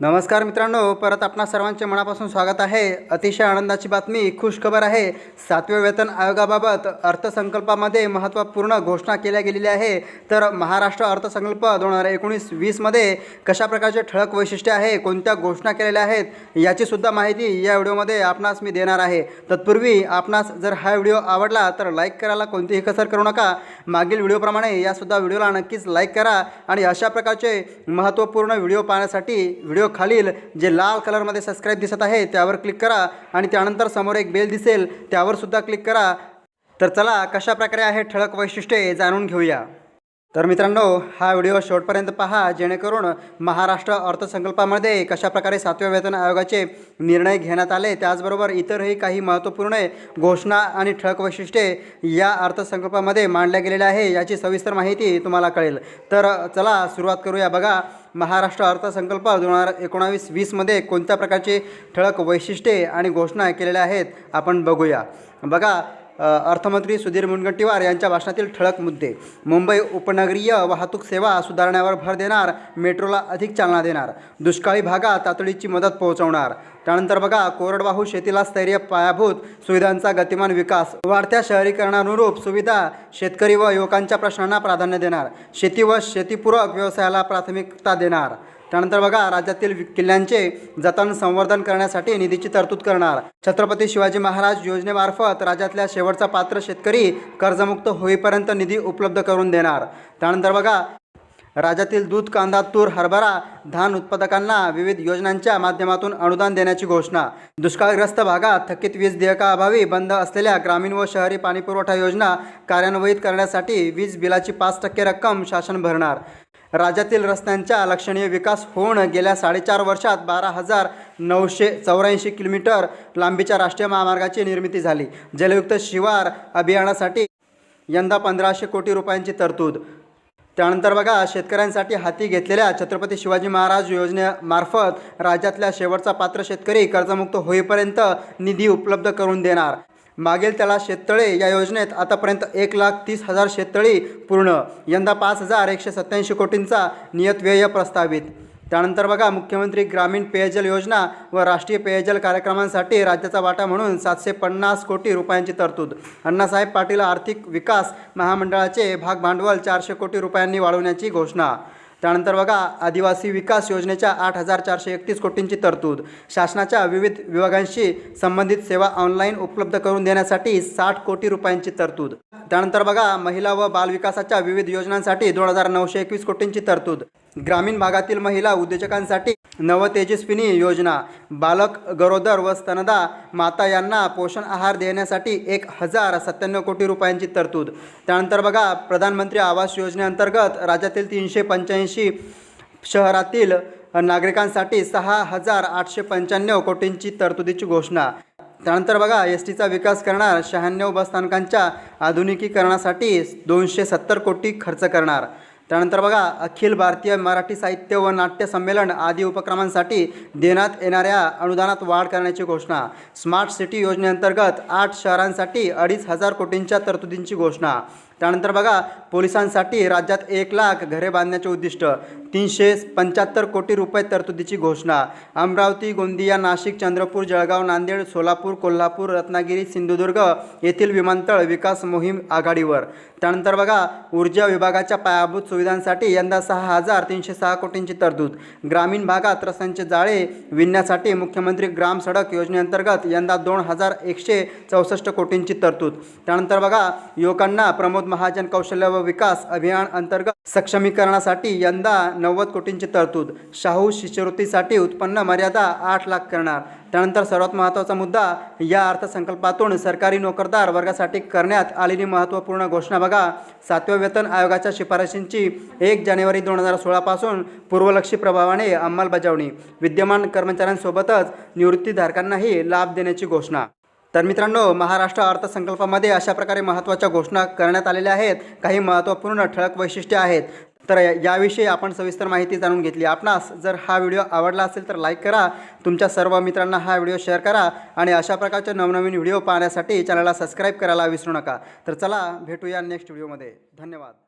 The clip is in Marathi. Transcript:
नमस्कार मित्रांनो परत आपणा सर्वांचे मनापासून स्वागत आहे. अतिशय आनंदाची बातमी खुश खबर आहे. सातव्या वेतन आयोगाबाबत अर्थसंकल्पामध्ये महत्त्वपूर्ण घोषणा केल्या गेलेली आहे. तर महाराष्ट्र अर्थसंकल्प दोन हजार एकोणीस वीसमध्ये कशा प्रकारचे ठळक वैशिष्ट्य आहे कोणत्या घोषणा केलेल्या आहेत याचीसुद्धा माहिती या व्हिडिओमध्ये आपणास मी देणार आहे. तत्पूर्वी आपणास जर हा व्हिडिओ आवडला तर लाईक करायला कोणतीही कसर करू नका. मागील व्हिडिओप्रमाणे यासुद्धा व्हिडिओला नक्कीच लाईक करा आणि अशा प्रकारचे महत्त्वपूर्ण व्हिडिओ पाहण्यासाठी व्हिडिओ खालील जे लाल कलरमध्ये सबस्क्राईब दिसत आहे त्यावर क्लिक करा आणि त्यानंतर समोर एक बेल दिसेल त्यावर सुद्धा क्लिक करा. तर चला कशा प्रकारे आहे ठळक वैशिष्ट्ये जाणून घेऊया. तर मित्रांनो हा व्हिडिओ शेवटपर्यंत पहा जेणेकरून महाराष्ट्र अर्थसंकल्पामध्ये कशाप्रकारे सातव्या वेतन आयोगाचे निर्णय घेण्यात आले. त्याचबरोबर इतरही काही महत्त्वपूर्ण घोषणा आणि ठळक वैशिष्ट्ये या अर्थसंकल्पामध्ये मांडल्या गेलेल्या आहे याची सविस्तर माहिती तुम्हाला कळेल. तर चला सुरुवात करूया. बघा महाराष्ट्र अर्थसंकल्प दोन हजार एकोणावीस वीसमध्ये कोणत्या प्रकारचे ठळक वैशिष्ट्ये आणि घोषणा केलेल्या आहेत आपण बघूया. बघा अर्थमंत्री सुधीर मुनगंटीवार यांच्या भाषणातील ठळक मुद्दे. मुंबई उपनगरीय वाहतूक सेवा सुधारण्यावर भर देणार मेट्रोला अधिक चालना देणार दुष्काळी भागात तातडीची मदत पोहोचवणार. त्यानंतर बघा कोरडवाहू शेतीला स्थैर्य पायाभूत सुविधांचा गतिमान विकास वाढत्या शहरीकरणानुरूप सुविधा शेतकरी व युवकांच्या प्रश्नांना प्राधान्य देणार शेती व शेतीपूरक व्यवसायाला प्राथमिकता देणार. त्यानंतर बघा राज्यातील किल्ल्यांचे जतन संवर्धन करण्यासाठी निधीची तरतूद करणार. छत्रपती शिवाजी महाराज योजनेमार्फत राज्यातल्या शेवटचा पात्र शेतकरी कर्जमुक्त होईपर्यंत निधी उपलब्ध करून देणार. त्यानंतर बघा राज्यातील दूध कांदा तूर हरभरा धान उत्पादकांना विविध योजनांच्या माध्यमातून अनुदान देण्याची घोषणा. दुष्काळग्रस्त भागात थकीत वीज देयकाअभावी बंद असलेल्या ग्रामीण व शहरी पाणीपुरवठा योजना कार्यान्वित करण्यासाठी वीज बिलाची पाच टक्के रक्कम शासन भरणार. राज्यातील रस्त्यांचा लक्षणीय विकास होऊन गेल्या साडेचार वर्षात बारा हजार नऊशे चौऱ्याऐंशी किलोमीटर लांबीच्या राष्ट्रीय महामार्गाची निर्मिती झाली. जलयुक्त शिवार अभियानासाठी यंदा पंधराशे कोटी रुपयांची तरतूद. त्यानंतर बघा शेतकऱ्यांसाठी हाती घेतलेल्या छत्रपती शिवाजी महाराज योजनेमार्फत राज्यातल्या शेवटचा पात्र शेतकरी कर्जमुक्त होईपर्यंत निधी उपलब्ध करून देणार. मागील त्याला शेततळे या योजनेत आतापर्यंत एक लाख तीस हजार शेततळी पूर्ण यंदा पाच हजार एकशे सत्याऐंशी कोटींचा नियतव्यय प्रस्तावित. त्यानंतर बघा मुख्यमंत्री ग्रामीण पेयजल योजना व राष्ट्रीय पेयजल कार्यक्रमांसाठी राज्याचा वाटा म्हणून सातशे पन्नास कोटी रुपयांची तरतूद. अण्णासाहेब पाटील आर्थिक विकास महामंडळाचे भाग भांडवल चारशे कोटी रुपयांनी वाढवण्याची घोषणा. त्यानंतर बघा आदिवासी विकास योजनेच्या आठ हजार चारशे एकतीस कोटींची तरतूद. शासनाच्या विविध विभागांशी संबंधित सेवा ऑनलाईन उपलब्ध करून देण्यासाठी साठ कोटी रुपयांची तरतूद. त्यानंतर बघा महिला व बालविकासाच्या विविध योजनांसाठी दोन हजार नऊशे एकवीस कोटींची तरतूद. ग्रामीण भागातील महिला उद्योजकांसाठी नवतेजस्विनी योजना. बालक गरोदर व स्तनदा माता यांना पोषण आहार देण्यासाठी एक हजार सत्त्याण्णव कोटी रुपयांची तरतूद. त्यानंतर बघा प्रधानमंत्री आवास योजनेअंतर्गत राज्यातील तीनशे पंच्याऐंशी शहरातील नागरिकांसाठी सहा हजार आठशे पंच्याण्णव कोटींची तरतुदीची घोषणा. त्यानंतर बघा एस टीचा विकास करणार शहाण्णव बसस्थानकांच्या आधुनिकीकरणासाठी दोनशे सत्तर कोटी खर्च करणार. त्यानंतर बघा अखिल भारतीय मराठी साहित्य व नाट्य संमेलन आदी उपक्रमांसाठी देण्यात येणाऱ्या अनुदानात वाढ करण्याची घोषणा. स्मार्ट सिटी योजनेअंतर्गत आठ शहरांसाठी अडीच हजार कोटींच्या तरतुदींची घोषणा. त्यानंतर बघा पोलिसांसाठी राज्यात एक लाख घरे बांधण्याचे उद्दिष्ट तीनशे पंच्याहत्तर कोटी रुपये तरतुदीची घोषणा. अमरावती गोंदिया नाशिक चंद्रपूर जळगाव नांदेड सोलापूर कोल्हापूर रत्नागिरी सिंधुदुर्ग येथील विमानतळ विकास मोहीम आघाडीवर. त्यानंतर बघा ऊर्जा विभागाच्या पायाभूत सुविधांसाठी यंदा सहा हजार तीनशे सहा कोटींची तरतूद. ग्रामीण भागात रस्त्यांचे जाळे विणण्यासाठी मुख्यमंत्री ग्राम सडक योजनेअंतर्गत यंदा दोन हजार एकशे चौसष्ट कोटींची तरतूद. त्यानंतर बघा युवकांना प्रमोद महाजन कौशल्य व विकास अभियान अंतर्गत सक्षमीकरणासाठी यंदा नव्वद कोटींची तरतूद. शाहू शिष्यवृत्तीसाठी उत्पन्न मर्यादा आठ लाख करणार. त्यानंतर सर्वात महत्त्वाचा मुद्दा या अर्थसंकल्पातून सरकारी नोकरदार वर्गासाठी करण्यात आलेली महत्त्वपूर्ण घोषणा बघा. सातव्या वेतन आयोगाच्या शिफारशींची एक जानेवारी दोन हजार सोळापासून पूर्वलक्षी प्रभावाने अंमलबजावणी. विद्यमान कर्मचाऱ्यांसोबतच निवृत्तीधारकांनाही लाभ देण्याची घोषणा. तर मित्रांनो महाराष्ट्र अर्थसंकल्पामध्ये अशा प्रकारे महत्त्वाच्या घोषणा करण्यात आलेल्या आहेत. काही महत्त्वपूर्ण ठळक वैशिष्ट्ये आहेत. तर याविषयी आपण सविस्तर माहिती जाणून घेतली. आपणास जर हा व्हिडिओ आवडला असेल तर लाईक करा. तुमच्या सर्व मित्रांना हा व्हिडिओ शेअर करा आणि अशा प्रकारचे नवनवीन व्हिडिओ पाहण्यासाठी चॅनलला सबस्क्राईब करायला विसरू नका. तर चला भेटूया नेक्स्ट व्हिडिओमध्ये. धन्यवाद.